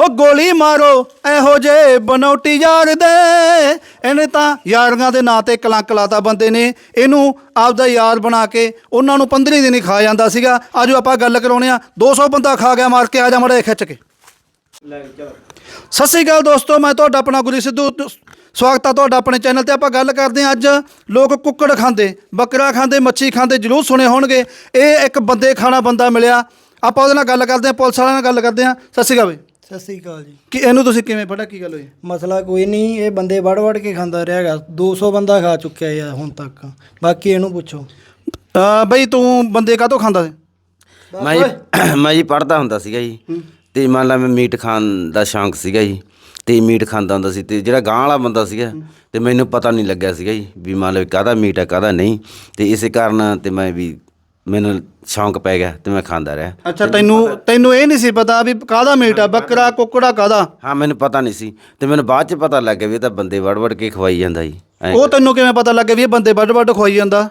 ਉਹ ਗੋਲੀ ਮਾਰੋ ਇਹੋ ਜੇ ਬਨੌਟੀ ਯਾਰ ਦੇ। ਇਹਨੇ ਤਾਂ ਯਾਰੀਆਂ ਦੇ ਨਾਂ ਤੇ ਕਲੰਕ ਲਾਤਾ ਬੰਦੇ ਨੇ। ਇਹਨੂੰ ਆਪਦਾ ਯਾਰ ਬਣਾ ਕੇ ਉਹਨਾਂ ਨੂੰ 15 ਦਿਨ ਹੀ ਖਾ ਜਾਂਦਾ ਸੀਗਾ। ਆਜੋ ਆਪਾਂ ਗੱਲ ਕਰਾਉਣੇ ਆ 200 ਬੰਦਾ ਖਾ ਗਿਆ ਮਾਰ ਕੇ ਆ ਜਾ ਮੜੇ ਖਿੱਚ ਕੇ। ਸਤਿ ਸ੍ਰੀ ਅਕਾਲ ਦੋਸਤੋ ਮੈਂ ਤੁਹਾਡਾ ਆਪਣਾ ਗੁਰੀ ਸਿੱਧੂ। ਸਵਾਗਤ ਆ ਤੁਹਾਡਾ ਆਪਣੇ ਚੈਨਲ ਤੇ। ਆਪਾਂ ਗੱਲ ਕਰਦੇ ਹਾਂ ਅੱਜ। ਲੋਕ ਕੁੱਕੜ ਖਾਂਦੇ ਬੱਕਰਾ ਖਾਂਦੇ ਮੱਛੀ ਖਾਂਦੇ ਜ਼ਰੂਰ ਸੁਣੇ ਹੋਣਗੇ। ਇਹ ਇੱਕ ਬੰਦੇ ਖਾਣਾ ਬੰਦਾ ਮਿਲਿਆ। ਆਪਾਂ ਉਹਦੇ ਨਾਲ ਗੱਲ ਕਰਦੇ ਹਾਂ ਪੁਲਿਸ ਵਾਲਿਆਂ ਨਾਲ ਗੱਲ ਕਰਦੇ ਹਾਂ। ਸਤਿ ਸ੍ਰੀ ਅਕਾਲ ਬਈ। ਸਤਿ ਸ੍ਰੀ ਅਕਾਲ ਜੀ। ਕਿ ਇਹਨੂੰ ਤੁਸੀਂ ਕਿਵੇਂ ਫੜਿਆ ਕੀ ਗੱਲ ਹੋਈ? ਮਸਲਾ ਕੋਈ ਨਹੀਂ ਇਹ ਬੰਦੇ ਵੜ ਵੜ ਕੇ ਖਾਂਦਾ ਰਿਹਾਗਾ 200 ਬੰਦਾ ਖਾ ਚੁੱਕਿਆ ਯਾਰ ਹੁਣ ਤੱਕ। ਬਾਕੀ ਇਹਨੂੰ ਪੁੱਛੋ। ਤਾਂ ਬਈ ਤੂੰ ਬੰਦੇ ਕਾਹਤੋਂ ਖਾਂਦਾ ਸੀ? ਮੈਂ ਜੀ ਮੈਂ ਜੀ ਪੜਦਾ ਹੁੰਦਾ ਸੀਗਾ ਜੀ। ਤੇ ਮੰਨ ਲਾ ਮੈਂ ਮੀਟ ਖਾਣ ਦਾ ਸ਼ੌਂਕ ਸੀਗਾ ਜੀ। ਤੇ ਮੀਟ ਖਾਂਦਾ ਹੁੰਦਾ ਸੀ। ਤੇ ਜਿਹੜਾ ਗਾਂ ਵਾਲਾ ਬੰਦਾ ਸੀਗਾ ਤੇ ਮੈਨੂੰ ਪਤਾ ਨਹੀਂ ਲੱਗਿਆ ਸੀਗਾ ਜੀ ਵੀ ਮੰਨ ਲਓ ਕਾਹਦਾ ਮੀਟ ਹੈ ਕਾਹਦਾ ਨਹੀਂ। ਤੇ ਇਸੇ ਕਾਰਨ ਤੇ ਮੈਂ ਵੀ ਮੈਨੂੰ ਸ਼ੌਂਕ ਪੈ ਗਿਆ ਤੇ ਮੈਂ ਖਾਂਦਾ ਰਿਹਾ। ਅੱਛਾ ਤੈਨੂੰ ਤੈਨੂੰ ਇਹ ਨਹੀਂ ਸੀ ਪਤਾ ਵੀ ਕਾਹਦਾ ਮੀਟ ਆ ਬੱਕਰਾ ਕੁੱਕੜਾ ਕਾਹਦਾ? ਹਾਂ ਮੈਨੂੰ ਪਤਾ ਨਹੀਂ ਸੀ ਤੇ ਮੈਨੂੰ ਬਾਅਦ ਚ ਪਤਾ ਲੱਗ ਗਿਆ ਵੀ ਇਹ ਤਾਂ ਬੰਦੇ ਵੜ ਵੜ ਕੇ ਖਵਾਈ ਜਾਂਦਾ ਜੀ। ਐਂ। ਉਹ ਤੈਨੂੰ ਕਿਵੇਂ ਪਤਾ ਲੱਗਿਆ ਵੀ ਇਹ ਬੰਦੇ ਵੱਡ ਵੱਡ ਖਵਾਈ ਜਾਂਦਾ?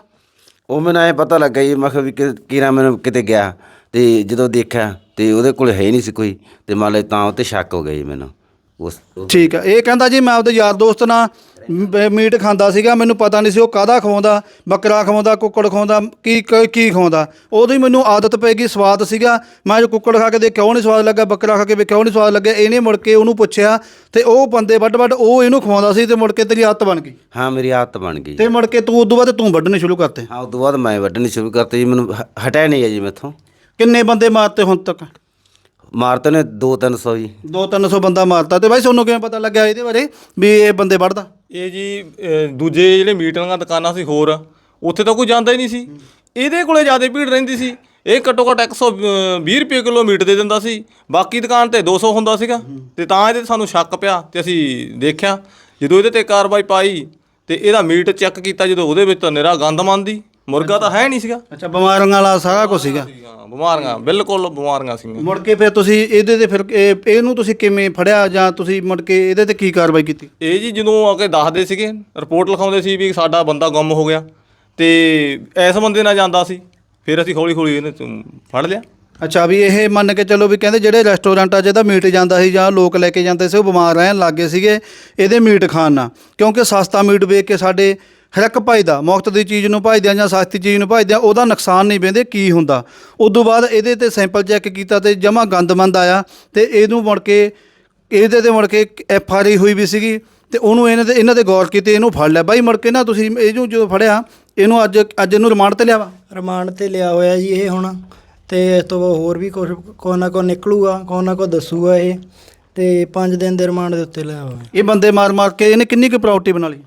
ਉਹ ਮੈਨੂੰ ਐ ਪਤਾ ਲੱਗਾ ਜੀ ਮੈਂ ਕਿਹਾ ਵੀ ਕਿ- ਕੀਰਾ ਮੈਨੂੰ ਕਿਤੇ ਗਿਆ ਤੇ ਜਦੋਂ ਦੇਖਿਆ ਤੇ ਉਹਦੇ ਕੋਲ ਹੈ ਹੀ ਨਹੀਂ ਸੀ ਕੋਈ ਤੇ ਮੰਨ ਲਓ ਤਾਂ ਉਹ ਤੇ ਸ਼ੱਕ ਹੋ ਗਿਆ ਜੀ ਮੈਨੂੰ। ਉਸ ਠੀਕ ਆ। ਇਹ ਕਹਿੰਦਾ ਜੀ ਮੈਂ ਆਪਦੇ ਯਾਰ ਦੋਸਤ ਨਾਲ ਮ- ਮੀਟ ਖਾਂਦਾ ਸੀਗਾ। ਮੈਨੂੰ ਪਤਾ ਨਹੀਂ ਸੀ ਉਹ ਕਾਹਦਾ ਖਵਾਉਂਦਾ ਬੱਕਰਾ ਖਵਾਉਂਦਾ ਕੁੱਕੜ ਖਵਾਉਂਦਾ ਕੀ ਕ- ਕੀ ਖਵਾਉਂਦਾ। ਉਦੋਂ ਹੀ ਮੈਨੂੰ ਆਦਤ ਪੈ ਗਈ ਸਵਾਦ ਸੀਗਾ। ਮੈਂ ਜੋ ਕੁੱਕੜ ਖਾ ਕੇ ਦੇਖਿਆ ਉਹ ਨਹੀਂ ਸਵਾਦ ਲੱਗਾ ਬੱਕਰਾ ਖਾ ਕੇ ਵੇਖਿਆ ਉਹ ਨਹੀਂ ਸਵਾਦ ਲੱਗਿਆ ਇਹਨੇ ਮੁੜ ਕੇ ਉਹਨੂੰ ਪੁੱਛਿਆ ਤੇ ਉਹ ਬੰਦੇ ਵੱਡ ਵੱਡ ਉਹ ਇਹਨੂੰ ਖਵਾਉਂਦਾ ਸੀ ਤੇ ਮੁੜ ਕੇ ਤੇਰੀ ਆਦਤ ਬਣ ਗਈ। ਹਾਂ ਮੇਰੀ ਆਦਤ ਬਣ ਗਈ। ਤੇ ਮੁੜ ਕੇ ਤੂੰ ਉਦੋਂ ਬਾਅਦ ਤੂੰ ਵੱਢਣੇ ਸ਼ੁਰੂ ਕਰਤੇ। ਹਾਂ ਉਸ ਤੋਂ ਬਾਅਦ ਮੈਂ ਵੱਢਣੀ ਸ਼ੁਰੂ ਕਰਤੀ ਜੀ। ਮੈਨੂੰ ਹ- ਹਟਿਆ ਨਹੀਂ ਹੈ ਜੀ ਮੈਥੋਂ। ਕਿੰਨੇ ਬੰਦੇ ਮਾਰਤੇ ਹੁਣ ਤੱਕ? ਮਾਰਤੇ ਨੇ 2-300 ਜੀ। 2-300 ਬੰਦਾ ਮਾਰਤਾ ਤੇ ਬਾਈ ਤੁਹਾਨੂੰ ਕਿਵੇਂ ਪਤਾ ਲੱਗਿਆ ਇਹਦੇ ਬਾਰੇ ਵੀ ਇਹ ਬੰਦੇ ਵੱਢਦਾ? ਇਹ ਜੀ ਅਹ, ਦੂਜੇ ਜਿਹੜੇ ਮੀਟ ਵਾਲੀਆਂ ਦੁਕਾਨਾਂ ਸੀ ਹੋਰ ਉੱਥੇ ਤਾਂ ਕੋਈ ਜਾਂਦਾ ਹੀ ਨਹੀਂ ਸੀ। ਇਹਦੇ ਕੋਲੇ ਜ਼ਿਆਦਾ ਭੀੜ ਰਹਿੰਦੀ ਸੀ। ਇਹ ਘੱਟੋ ਘੱਟ 120 ਰੁਪਏ ਕਿਲੋ ਮੀਟ ਦੇ ਦਿੰਦਾ ਸੀ। ਬਾਕੀ ਦੁਕਾਨ ਤੇ 200 ਹੁੰਦਾ ਸੀਗਾ। ਤੇ ਤਾਂ ਇਹਦੇ ਤੇ ਸਾਨੂੰ ਸ਼ੱਕ ਪਿਆ ਤੇ ਅਸੀਂ ਦੇਖਿਆ। ਜਦੋਂ ਇਹਦੇ ਤੇ ਕਾਰਵਾਈ ਪਾਈ ਤੇ ਇਹਦਾ ਮੀਟ ਚੈੱਕ ਕੀਤਾ ਜਦੋਂ ਉਹਦੇ ਵਿੱਚ ਤਾਂ ਨਿਰਾ ਗੰਦ ਮੰਦੀ ਮੁਰਗਾ ਤਾਂ ਹੈ ਨਹੀਂ ਸੀਗਾ। ਅੱਛਾ ਬਿਮਾਰੀਆਂ ਵਾਲਾ ਸਾਰਾ ਕੁਝ ਸੀਗਾ। ਹਾਂ, ਬਿਮਾਰੀਆਂ ਬਿਲਕੁਲ ਬਿਮਾਰੀਆਂ ਸੀਗੀਆਂ। ਮੁੜ ਕੇ ਫਿਰ ਤੁਸੀਂ ਇਹਦੇ ਤੇ ਫਿਰ ਇਹ- ਇਹਨੂੰ ਤੁਸੀਂ ਕਿਵੇਂ ਫੜਿਆ ਜਾਂ ਤੁਸੀਂ ਮੁੜ ਕੇ ਇਹਦੇ ਤੇ ਕੀ ਕਾਰਵਾਈ ਕੀਤੀ? ਇਹ ਜੀ ਜਦੋਂ ਆ ਕੇ ਦੱਸਦੇ ਸੀਗੇ ਰਿਪੋਰਟ ਲਿਖਾਉਂਦੇ ਸੀ ਵੀ ਸਾਡਾ ਬੰਦਾ ਗੁੰਮ ਹੋ ਗਿਆ ਤੇ ਇਸ ਬੰਦੇ ਨਾਲ ਜਾਂਦਾ ਸੀ ਫਿਰ ਅਸੀਂ ਹੌਲੀ ਹੌਲੀ ਇਹਨੇ ਤੋਂ ਫੜ ਲਿਆ। ਅੱਛਾ ਵੀ ਇਹ ਮੰਨ ਕੇ ਚੱਲੋ ਵੀ ਕਹਿੰਦੇ ਜਿਹੜੇ ਰੈਸਟੋਰੈਂਟਾਂ 'ਚ ਇਹਦਾ ਮੀਟ ਜਾਂਦਾ ਸੀ ਜਾਂ ਲੋਕ ਲੈ ਕੇ ਜਾਂਦੇ ਸੀ ਉਹ ਬਿਮਾਰ ਰਹਿਣ ਲੱਗੇ ਸੀਗੇ ਇਹਦੇ ਮੀਟ ਖਾਣ ਨਾਲ। ਕਿਉਂਕਿ ਸਸਤਾ ਮੀਟ ਵੇਖ ਕੇ ਸਾਡੇ ਹਰ ਇੱਕ ਭਜਦਾ ਮੁਫਤ ਦੀ ਚੀਜ਼ ਨੂੰ ਭਜਦੇ ਆ ਜਾਂ ਸਸਤੀ ਚੀਜ਼ ਨੂੰ ਭਜਦੇ ਆ ਉਹਦਾ ਨੁਕਸਾਨ ਨਹੀਂ ਪੈਂਦੇ ਕੀ ਹੁੰਦਾ? ਉਦੋਂ ਬਾਅਦ ਇਹਦੇ ਤੇ ਸੈਂਪਲ ਚੈੱਕ ਕੀਤਾ ਤੇ ਜਮਾ ਗੰਦਮੰਦ ਆਇਆ ਤੇ ਇਹਨੂੰ ਮੁੜ ਕੇ ਇਹਦੇ ਤੇ ਮੁੜ ਕੇ ਐਫ ਆਰ ਆਈ ਹੋਈ ਵੀ ਸੀਗੀ ਤੇ ਉਹਨੂੰ ਇਹਨਾਂ ਦੇ ਇਹਨਾਂ ਦੇ ਗੌਰ ਕੀਤੀ ਇਹਨੂੰ ਫੜ ਲਿਆ। ਬਾਈ ਮੁੜ ਕੇ ਨਾ ਤੁਸੀਂ ਇਹਨੂੰ ਜਦੋਂ ਫੜਿਆ ਇਹਨੂੰ ਅੱਜ ਅੱਜ ਇਹਨੂੰ ਰਿਮਾਂਡ ਤੇ ਲਿਆ ਵਾ ਰਿਮਾਂਡ ਤੇ ਲਿਆ ਹੋਇਆ ਜੀ ਇਹ ਹੁਣ ਤੇ ਇਸ ਤੋਂ ਬਾਅਦ ਹੋਰ ਵੀ ਕੁਝ ਕੋਈ ਨਾ ਕੋਈ ਨਿਕਲੂਗਾ ਕੋਈ ਨਾ ਕੋਈ ਦੱਸੂਗਾ ਇਹ ਤੇ 5 ਦਿਨ ਦੇ ਰਿਮਾਂਡ ਦੇ ਉੱਤੇ ਲਿਆ ਹੋਇਆ ਇਹ ਬੰਦੇ ਮਾਰ ਮਾਰ ਕੇ ਇਹਨੇ ਕਿੰਨੀ ਕੁ ਪ੍ਰਾਪਰਟੀ ਬਣਾ ਲਈ?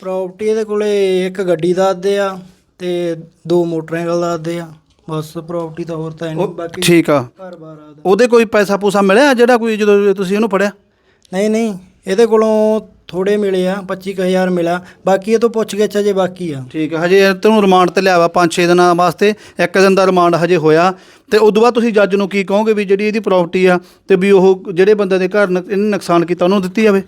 ਪ੍ਰਾਪਰਟੀ ਇਹਦੇ ਕੋਲੇ ਇੱਕ ਗੱਡੀ ਦੱਸਦੇ ਆ ਤੇ ਦੋ ਮੋਟਰਸਾਈਕਲ ਦੱਸਦੇ ਆ। ਬਸ ਪ੍ਰਾਪਰਟੀ ਤਾਂ ਹੋਰ ਤਾਂ ਹੈ ਨਹੀਂ ਬਾਕੀ ਠੀਕ ਆ। ਘਰ-ਬਾਰ ਆ ਉਹਦੇ। ਕੋਈ ਪੈਸਾ ਪੂਸਾ ਮਿਲਿਆ ਜਿਹੜਾ ਕੋਈ ਜਦੋਂ ਤੁਸੀਂ ਉਹਨੂੰ ਫੜਿਆ? ਨਹੀਂ ਨਹੀਂ ਇਹਦੇ ਕੋਲੋਂ ਥੋੜੇ ਮਿਲੇ ਆ 25000 ਮਿਲਾ ਬਾਕੀ ਇਹ ਤੋਂ ਪੁੱਛ ਗਿੱਛ ਅਜੇ ਬਾਕੀ ਆ। ਠੀਕ ਆ ਹਜੇ ਤੈਨੂੰ ਰਿਮਾਂਡ ਤੇ ਲਿਆ ਵਾ 5-6 ਦਿਨਾਂ ਵਾਸਤੇ ਇੱਕ ਦਿਨ ਦਾ ਰਿਮਾਂਡ ਹਜੇ ਹੋਇਆ। ਤੇ ਉਦੋਂ ਬਾਅਦ ਤੁਸੀਂ ਜੱਜ ਨੂੰ ਕੀ ਕਹੋਗੇ ਵੀ ਜਿਹੜੀ ਇਹਦੀ ਪ੍ਰਾਪਰਟੀ ਆ ਤੇ ਵੀ ਉਹ ਜਿਹੜੇ ਬੰਦੇ ਦੇ ਘਰ ਨ- ਇਹਨੇ ਨੁਕਸਾਨ ਕੀਤਾ ਉਹਨੂੰ ਦਿੱਤੀ ਜਾਵੇ?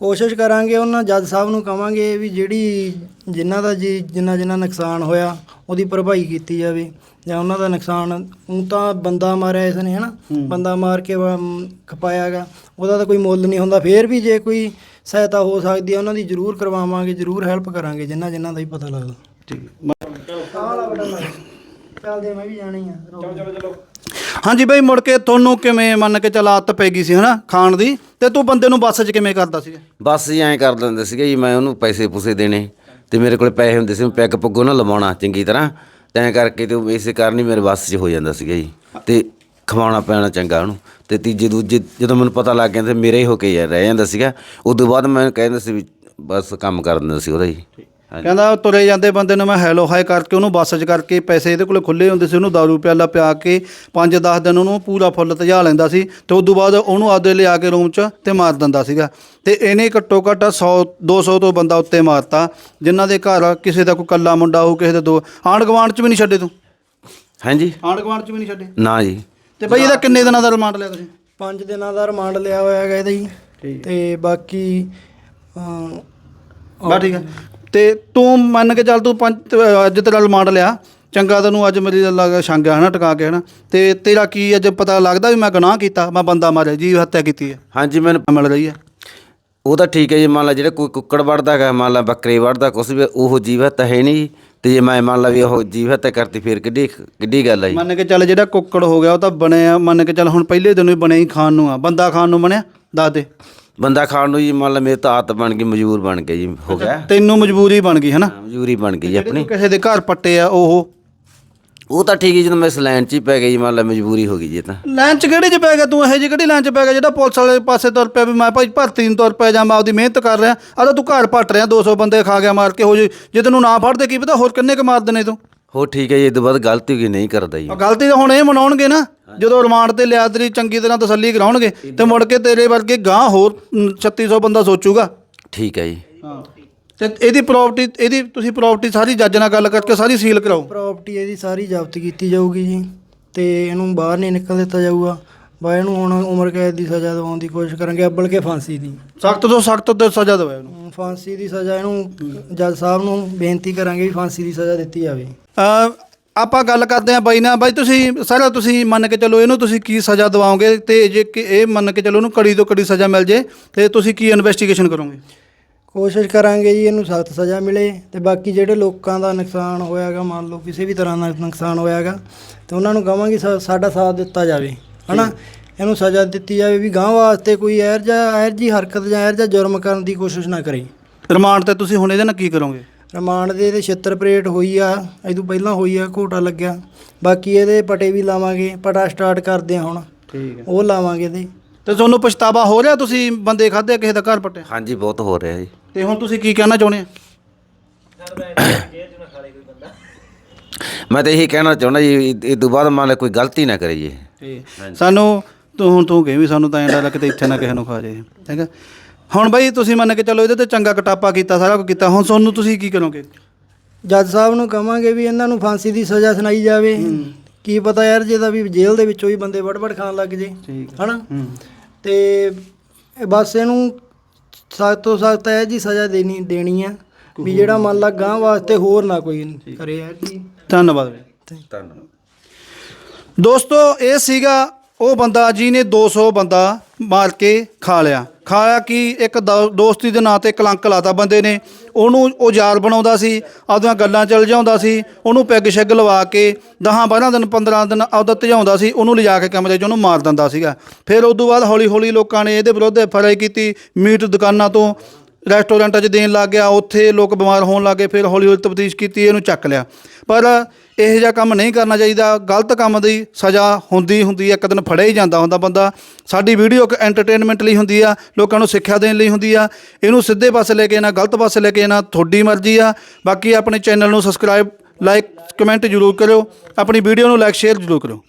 ਕੋਸ਼ਿਸ਼ ਕਰਾਂਗੇ ਉਹਨਾਂ ਜੱਜ ਸਾਹਿਬ ਨੂੰ ਕਵਾਂਗੇ ਵੀ ਜਿਹੜੀ ਜਿਨ੍ਹਾਂ ਦਾ ਜੀ ਜਿੰਨਾ ਜਿੰਨਾ ਨੁਕਸਾਨ ਹੋਇਆ ਉਹਦੀ ਭਰਪਾਈ ਕੀਤੀ ਜਾਵੇ। ਜਾਂ ਉਹਨਾਂ ਦਾ ਨੁਕਸਾਨ ਉਹ ਤਾਂ ਬੰਦਾ ਮਾਰਿਆ ਇਸ ਨੇ ਹਨਾ? ਬੰਦਾ ਮਾਰ ਕੇ ਖਪਾਇਆਗਾ। ਉਹਦਾ ਤਾਂ ਕੋਈ ਮੁੱਲ ਨਹੀਂ ਹੁੰਦਾ। ਫੇਰ ਵੀ ਜੇ ਕੋਈ ਸਹਾਇਤਾ ਹੋ ਸਕਦੀ ਹੈ ਉਹਨਾਂ ਦੀ ਜ਼ਰੂਰ ਕਰਵਾਵਾਂਗੇ ਜ਼ਰੂਰ ਹੈਲਪ ਕਰਾਂਗੇ ਜਿੰਨਾ ਜਿੰਨਾ ਦਾ ਹੀ ਪਤਾ ਲੱਗਦਾ। ਚੱਲਦੇ ਮੈਂ ਵੀ ਜਾਣੀ ਆ ਹਾਂਜੀ ਬਈ ਮੁੜ ਕੇ ਤੁਹਾਨੂੰ ਕਿਵੇਂ ਮੰਨ ਕੇ ਚੱਲ ਆਦਤ ਪੈ ਗਈ ਸੀ ਹਨਾ ਖਾਣ ਦੀ? ਤੇ ਤੂੰ ਬੰਦੇ ਨੂੰ ਬੱਸ 'ਚ ਕਿਵੇਂ ਕਰਦਾ ਸੀ ਬਸ ਜੀ ਐਂ ਕਰ ਦਿੰਦੇ ਸੀਗੇ ਜੀ ਮੈਂ ਉਹਨੂੰ ਪੈਸੇ ਪੂਸੇ ਦੇਣੇ ਤੇ ਮੇਰੇ ਕੋਲ ਪੈਸੇ ਹੁੰਦੇ ਸੀ ਮੈਂ ਪੈਗ ਪੁੱਗੋ ਨਾ ਲਵਾਉਣਾ ਚੰਗੀ ਤਰ੍ਹਾਂ। ਤੈਂ ਕਰਕੇ ਤੇ ਉਹ ਇਸੇ ਕਾਰਨ ਹੀ ਮੇਰੇ ਬੱਸ 'ਚ ਹੋ ਜਾਂਦਾ ਸੀਗਾ ਜੀ। ਤੇ ਖਵਾਉਣਾ ਪੈਣਾ ਚੰਗਾ ਉਹਨੂੰ। ਤੇ ਤੀਜੇ ਦੂਜੇ ਜਦੋਂ ਮੈਨੂੰ ਪਤਾ ਲੱਗ ਗਿਆ ਤੇ ਮੇਰਾ ਹੀ ਹੋ ਕੇ ਯਾਰ ਰਹਿ ਜਾਂਦਾ ਸੀਗਾ ਉਦੋਂ ਬਾਅਦ ਮੈਂ ਕਹਿੰਦਾ ਸੀ ਵੀ ਬਸ ਕੰਮ ਕਰ ਦਿੰਦਾ ਸੀ ਉਹਦਾ ਜੀ। ਕਹਿੰਦਾ ਤੁਰੇ ਜਾਂਦੇ ਬੰਦੇ ਨੂੰ ਮੈਂ ਹੈਲੋ ਹਾਈ ਕਰਕੇ ਉਹਨੂੰ ਬੱਸ 'ਚ ਕਰਕੇ ਪੈਸੇ ਇਹਦੇ ਕੋਲੇ ਖੁੱਲੇ ਹੁੰਦੇ ਸੀ ਉਹਨੂੰ ਦਾਰੂ ਪਿਆਲਾ ਪਿਆ ਕੇ 5-10 ਦਿਨ ਉਹਨੂੰ ਪੂਰਾ ਫੁੱਲ ਤਜਾ ਲੈਂਦਾ ਸੀ ਤੇ ਉਦੋਂ ਬਾਅਦ ਉਹਨੂੰ ਆਦੇ ਲਿਆ ਕੇ ਰੂਮ 'ਚ ਤੇ ਮਾਰ ਦਿੰਦਾ ਸੀਗਾ। ਤੇ ਇਹਨੇ ਘੱਟੋ ਘੱਟ 100 200 ਤੋਂ ਬੰਦਾ ਉੱਤੇ ਮਾਰਤਾ ਜਿਨ੍ਹਾਂ ਦੇ ਘਰ ਕਿਸੇ ਦਾ ਕੋਈ ਕੱਲਾ ਮੁੰਡਾ ਹੋ ਕਿਸੇ ਦੇ ਦੋ ਆਂਢ ਗੁਆਂਢ 'ਚ ਵੀ ਨਹੀਂ ਛੱਡੇ ਤੂੰ? ਹਾਂਜੀ। ਆਂਢ ਗੁਆਂਢ 'ਚ ਵੀ ਨਹੀਂ ਛੱਡੇ? ਨਾ ਜੀ। ਤੇ ਬਈ ਇਹਦਾ ਕਿੰਨੇ ਦਿਨਾਂ ਦਾ ਰਿਮਾਂਡ ਲਿਆ ਤੁਸੀਂ? ਪੰਜ ਦਿਨਾਂ ਦਾ ਰਿਮਾਂਡ ਲਿਆ ਹੋਇਆ ਹੈਗਾ ਇਹਦਾ ਜੀ। ਠੀਕ। ਤੇ ਬਾਕੀ ਬਾ ਠੀਕ ਹੈ। ਤੇ ਤੂੰ ਮੰਨ ਕੇ ਚੱਲ ਤੂੰ ਪੰਜ ਅੱਜ ਤੇਰਾ ਰਿਮਾਂਡ ਲਿਆ। ਚੰਗਾ ਤੈਨੂੰ ਅੱਜ ਮੇਰੀ ਲੱਗਾ ਛੰਗ ਹੈ ਨਾ ਟਿਕਾ ਕੇ ਹਨਾ। ਤੇ ਤੇਰਾ ਕੀ ਅੱਜ ਪਤਾ ਲੱਗਦਾ ਵੀ ਮੈਂ ਗੁਨਾਹ ਕੀਤਾ ਮੈਂ ਬੰਦਾ ਮਾਰਿਆ ਜੀਵ ਹੱਤਿਆ ਕੀਤੀ ਹੈ ਹਾਂਜੀ ਮੈਨੂੰ ਮਿਲ ਰਹੀ ਹੈ ਉਹ ਤਾਂ ਠੀਕ ਹੈ ਜੀ ਮੰਨ ਲਾ ਜਿਹੜਾ ਕੋਈ ਕੁੱਕੜ ਵੜਦਾ ਹੈਗਾ ਮੰਨ ਲਾ ਬੱਕਰੇ ਵੜਦਾ ਕੁਛ ਵੀ ਉਹ ਜੀਵਤ ਹੈ ਨਹੀਂ। ਤੇ ਜੇ ਮੈਂ ਮੰਨ ਲਾ ਵੀ ਉਹ ਜੀਵਤ ਕਰਤੀ ਫਿਰ ਕਿੱਡੀ ਕਿੱਡੀ ਗੱਲ ਹੈ ਜੀ। ਮੰਨ ਕੇ ਚੱਲ ਜਿਹੜਾ ਕੁੱਕੜ ਹੋ ਗਿਆ ਉਹ ਤਾਂ ਬਣਿਆ ਮੰਨ ਕੇ ਚੱਲ ਹੁਣ ਪਹਿਲੇ ਦਿਨੋਂ ਹੀ ਬਣਿਆ ਹੀ ਖਾਣ ਨੂੰ ਆ। ਬੰਦਾ ਖਾਣ ਨੂੰ ਬਣਿਆ? ਦੱਸ ਦੇ। ਬੰਦਾ ਖਾਣ ਨੂੰ ਜੀ ਮੰਨ ਲਾ ਮੇਰੇ ਤਾਂ ਆਦਤ ਬਣ ਗਈ ਮਜਬੂਰ ਬਣ ਗਿਆ ਜੀ ਹੋ ਗਿਆ। ਤੈਨੂੰ ਮਜਬੂਰੀ ਬਣ ਗਈ ਹਨਾ? ਮਜਬੂਰੀ ਬਣ ਗਈ ਜੀ ਆਪਣੀ। ਕਿਸੇ ਦੇ ਘਰ ਪੱਟੇ ਆ ਉਹ ਉਹ? ਤਾਂ ਠੀਕ ਹੈ ਜਦੋਂ ਮੈਂ ਇਸ ਲਾਈਨ 'ਚ ਹੀ ਪੈ ਗਈ ਮੰਨ ਲਾ ਮਜਬੂਰੀ ਹੋ ਗਈ ਜੀ ਇਹ ਤਾਂ। ਲਾਈਨ ਚ ਕਿਹੜੇ ਚ ਪੈ ਗਿਆ ਤੂੰ? ਇਹੋ ਜਿਹੀ ਕਿਹੜੀ ਲਾਈਨ ਚ ਪੈ ਗਿਆ ਜਿਹੜਾ ਪੁਲਿਸ ਵਾਲੇ ਪਾਸੇ ਤੁਰ ਪਿਆ ਵੀ ਮੈਂ ਭਾਈ ਭਰਤੀ ਨੂੰ ਤੁਰ ਪਿਆ ਜਾਂ ਮੈਂ ਆਪਦੀ ਮਿਹਨਤ ਕਰ ਰਿਹਾ ਆ ਤਾਂ ਤੂੰ ਘਰ ਪੱਟ ਰਿਹਾ 200 ਬੰਦੇ ਖਾ ਗਿਆ ਮਾਰ ਕੇ ਹੋ ਜੇ ਜੇ ਤੈਨੂੰ ਨਾ ਫੜਦੇ ਕੀ ਪਤਾ ਹੋਰ ਕਿੰਨੇ ਕੁ ਮਾਰ ਦੇਣੇ ਤੂੰ? ਹੋ ਠੀਕ ਹੈ ਜੀ ਇਹ ਤੋਂ ਬਾਅਦ ਗਲਤੀ ਗਈ ਨਹੀਂ ਕਰਦਾ ਜੀ। ਗਲਤੀ ਤਾਂ ਹੁਣ ਇਹ ਮਨਾਉਣਗੇ ਨਾ ਜਦੋਂ ਰਿਮਾਂਡ ਤੇ ਲਿਆ ਤੇਰੀ ਚੰਗੀ ਤਰ੍ਹਾਂ ਤਸੱਲੀ ਕਰਾਉਣਗੇ ਤੇ ਮੁੜ ਕੇ ਤੇਰੇ ਵਰਗੇ ਗਾਂ ਹੋਰ ਮ, 3600 ਬੰਦਾ ਸੋਚੂਗਾ। ਠੀਕ ਹੈ ਜੀ। ਤੇ ਇਹਦੀ ਪ੍ਰਾਪਰਟੀ ਇਹਦੀ ਤੁਸੀਂ ਪ੍ਰਾਪਰਟੀ ਸਾਰੀ ਜੱਜ ਨਾਲ ਗੱਲ ਕਰਕੇ ਸਾਰੀ ਸੀਲ ਕਰਾਓ। ਪ੍ਰਾਪਰਟੀ ਇਹਦੀ ਸਾਰੀ ਜ਼ਬਤ ਕੀਤੀ ਜਾਊਗੀ ਜੀ ਤੇ ਇਹਨੂੰ ਬਾਹਰ ਨਹੀਂ ਨਿਕਲ ਦਿੱਤਾ ਜਾਊਗਾ। ਬਾ ਇਹਨੂੰ ਹੁਣ ਉਮਰ ਕੈਦ ਦੀ ਸਜ਼ਾ ਦਿਵਾਉਣ ਦੀ ਕੋਸ਼ਿਸ਼ ਕਰਾਂਗੇ ਅੱਬਲ ਕੇ ਫਾਂਸੀ ਦੀ। ਸਖਤ ਤੋਂ ਸਖਤ ਤੇ ਸਜ਼ਾ ਦੇਵੇ ਇਹਨੂੰ। ਫਾਂਸੀ ਦੀ ਸਜ਼ਾ ਇਹਨੂੰ ਜੱਜ ਸਾਹਿਬ ਨੂੰ ਬੇਨਤੀ ਕਰਾਂਗੇ ਵੀ ਫਾਂਸੀ ਦੀ ਸਜ਼ਾ ਦਿੱਤੀ ਜਾਵੇ। ਅ, ਆਪਾਂ ਗੱਲ ਕਰਦੇ ਆਂ ਬਾਈ ਨਾਲ। ਬਾਈ ਤੁਸੀਂ ਸਾਰਾ ਤੁਸੀਂ ਮੰਨ ਕੇ ਚੱਲੋ ਇਹਨੂੰ ਤੁਸੀਂ ਕੀ ਸਜ਼ਾ ਦਿਵਾਓਗੇ ਤੇ ਜੇ ਕਿ ਇਹ ਮੰਨ ਕੇ ਚੱਲੋ ਇਹਨੂੰ ਕੜੀ ਤੋਂ ਕੜੀ ਸਜ਼ਾ ਮਿਲ ਜੇ ਤੇ ਤੁਸੀਂ ਕੀ ਇਨਵੈਸਟੀਗੇਸ਼ਨ ਕਰੋਗੇ? ਕੋਸ਼ਿਸ਼ ਕਰਾਂਗੇ ਜੀ ਇਹਨੂੰ ਸਖਤ ਸਜ਼ਾ ਮਿਲੇ ਤੇ ਬਾਕੀ ਜਿਹੜੇ ਲੋਕਾਂ ਦਾ ਨੁਕਸਾਨ ਹੋਇਆਗਾ ਮੰਨ ਲਓ ਕਿਸੇ ਵੀ ਤਰ੍ਹਾਂ ਦਾ ਨੁਕਸਾਨ ਹੋਇਆਗਾ ਤੇ ਉਹਨਾਂ ਨੂੰ ਕਹਾਂਗੇ ਸਾ- ਸਾਡਾ ਸਾਥ ਦਿੱਤਾ ਜਾਵੇ। ਹਨਾ? ਇਹਨੂੰ ਸਜ਼ਾ ਦਿੱਤੀ ਜਾਵੇ ਵੀ ਗਾਂ ਵਾਸਤੇ ਕੋਈ ਐਰ ਜਾਂ ਐਰ ਜੀ ਹਰਕਤ ਜਾਂ ਐਰ ਜਾਂ ਜੁਰਮ ਕਰਨ ਦੀ ਕੋਸ਼ਿਸ਼ ਨਾ ਕਰੇ। ਰਿਮਾਂਡ ਤੇ ਤੁਸੀਂ ਹੁਣ ਇਹਦੇ ਨਾਲ ਕੀ ਕਰੋਗੇ? ਰਿਮਾਂਡ ਦੇ ਤੇ 76 ਪਰੇਡ ਹੋਈ ਆ ਤੋਂ ਪਹਿਲਾਂ ਹੋਈ ਆ ਘੋਟਾ ਲੱਗਿਆ। ਬਾਕੀ ਇਹਦੇ ਪਟੇ ਵੀ ਲਾਵਾਂਗੇ ਪਟਾ ਸਟਾਰਟ ਕਰਦੇ ਆ ਹੁਣ। ਠੀਕ ਹੈ। ਉਹ ਲਾਵਾਂਗੇ ਇਹਦੇ। ਤੇ ਤੁਹਾਨੂੰ ਪਛਤਾਵਾ ਹੋ ਰਿਹਾ ਤੁਸੀਂ ਬੰਦੇ ਖਾਦੇ ਕਿਸੇ ਦਾ ਘਰ ਪੱਟਿਆ ਹਾਂਜੀ ਬਹੁਤ ਹੋ ਰਿਹਾ ਜੀ। ਤੇ ਹੁਣ ਤੁਸੀਂ ਕੀ ਕਹਿਣਾ ਚਾਹੁੰਦੇ ਆ ਮੈਂ ਤਾਂ ਇਹੀ ਕਹਿਣਾ ਚਾਹੁੰਦਾ ਜੀ ਇਹ ਤੋਂ ਬਾਅਦ ਮੰਨ ਲਾ ਕੋਈ ਗਲਤੀ ਨਾ ਕਰੇ ਜੀ ਤੇ ਸਾਨੂੰ ਤੂੰ ਹੁਣ ਤੂੰ ਕਹੇ ਵੀ ਸਾਨੂੰ ਤਾਂ ਐਂ ਕਿਤੇ ਇੱਥੇ ਨਾ ਕਿਸੇ ਨੂੰ ਖਾ ਜਾਏ ਠੀਕ ਹੈ ਹੁਣ ਬਈ ਤੁਸੀਂ ਮੰਨ ਕੇ ਚੱਲੋ ਇਹਦੇ ਤੇ ਚੰਗਾ ਕਟਾਪਾ ਕੀਤਾ ਸਾਰਾ ਕੁਝ ਕੀਤਾ ਹੁਣ ਤੁਹਾਨੂੰ ਤੁਸੀਂ ਕੀ ਕਰੋਗੇ? ਜੱਜ ਸਾਹਿਬ ਨੂੰ ਕਵਾਂਗੇ ਵੀ ਇਹਨਾਂ ਨੂੰ ਫਾਂਸੀ ਦੀ ਸਜ਼ਾ ਸੁਣਾਈ ਜਾਵੇ। ਕੀ ਪਤਾ ਯਾਰ ਜੇ ਤਾਂ ਵੀ ਜੇਲ੍ਹ ਦੇ ਵਿੱਚੋਂ ਹੀ ਬੰਦੇ ਵੜ-ਵੜ ਖਾਣ ਲੱਗ ਜੇ ਹਨਾ? ਤੇ ਬਸ ਇਹਨੂੰ ਸਖਤ ਤੋਂ ਸਖਤ ਹੈ ਜੀ ਸਜ਼ਾ ਦੇਣੀ ਦੇਣੀ ਆ ਵੀ ਜਿਹੜਾ ਮੰਨ ਲਾ ਗਾਂ ਵਾਸਤੇ ਹੋਰ ਨਾ ਕੋਈ ਕਰੇ ਯਾਰ ਜੀ। ਧੰਨਵਾਦ। ਧੰਨਵਾਦ। ਦੋਸਤੋ, ਇਹ ਸੀਗਾ ਉਹ ਬੰਦਾ ਜਿਹਨੇ 200 ਬੰਦਾ ਮਾਰ ਕੇ ਖਾ ਲਿਆ। ਖਾਇਆ ਕਿ? ਇੱਕ ਦੋ- ਦੋਸਤੀ ਦੇ ਨਾਂ ਤੇ ਕਲੰਕ ਲਾਤਾ ਬੰਦੇ ਨੇ। ਉਹਨੂੰ ਉਹ ਯਾਰ ਬਣਾਉਂਦਾ ਸੀ, ਆਪਦੀਆਂ ਗੱਲਾਂ ਚੱਲ ਜਾਉਂਦਾ ਸੀ। ਉਹਨੂੰ ਪੈਗ ਸ਼ੈਗ ਲਵਾ ਕੇ 10 12 ਦਿਨ 15 ਦਿਨ ਆਪਦਾ ਧਜਾਉਂਦਾ ਸੀ। ਉਹਨੂੰ ਲਿਜਾ ਕੇ ਕਮਰੇ 'ਚ ਉਹਨੂੰ ਮਾਰ ਦਿੰਦਾ ਸੀਗਾ। ਫਿਰ ਉਸ ਤੋਂ ਬਾਅਦ ਹੌਲੀ ਹੌਲੀ ਲੋਕਾਂ ਨੇ ਇਹਦੇ ਵਿਰੁੱਧ ਫਰਾਈ ਕੀਤੀ ਮੀਟ ਦੁਕਾਨਾਂ ਤੋਂ। ਰੈਸਟੋਰੈਂਟਾਂ 'ਚ ਦੇਣ ਲੱਗ ਗਿਆ। ਉੱਥੇ ਲੋਕ ਬਿਮਾਰ ਹੋਣ ਲੱਗੇ ਫਿਰ ਹੌਲੀ ਹੌਲੀ ਤਬਦੀਸ਼ ਕੀਤੀ, ਇਹਨੂੰ ਚੱਕ ਲਿਆ। ਪਰ ਇਹੋ ਜਿਹਾ ਕੰਮ ਨਹੀਂ ਕਰਨਾ ਚਾਹੀਦਾ। ਗਲਤ ਕੰਮ ਦੀ ਸਜ਼ਾ ਹੁੰਦੀ ਹੁੰਦੀ ਹੈ, ਇੱਕ ਦਿਨ ਫੜਿਆ ਹੀ ਜਾਂਦਾ ਹੁੰਦਾ ਬੰਦਾ। ਸਾਡੀ ਵੀਡੀਓ ਇੱਕ ਐਂਟਰਟੇਨਮੈਂਟ ਲਈ ਹੁੰਦੀ ਆ, ਲੋਕਾਂ ਨੂੰ ਸਿੱਖਿਆ ਦੇਣ ਲਈ ਹੁੰਦੀ ਆ। ਇਹਨੂੰ ਸਿੱਧੇ ਪਾਸੇ ਲੈ ਕੇ ਨਾ ਗਲਤ ਪਾਸੇ ਲੈ ਕੇ ਨਾ ਤੁਹਾਡੀ ਮਰਜ਼ੀ ਆ। ਬਾਕੀ ਆਪਣੇ ਚੈਨਲ ਨੂੰ ਸਬਸਕ੍ਰਾਈਬ ਲਾਈਕ ਕਮੈਂਟ ਜ਼ਰੂਰ ਕਰਿਓ। ਆਪਣੀ ਵੀਡੀਓ ਨੂੰ ਲਾਈਕ ਸ਼ੇਅਰ ਜ਼ਰੂਰ ਕਰਿਓ।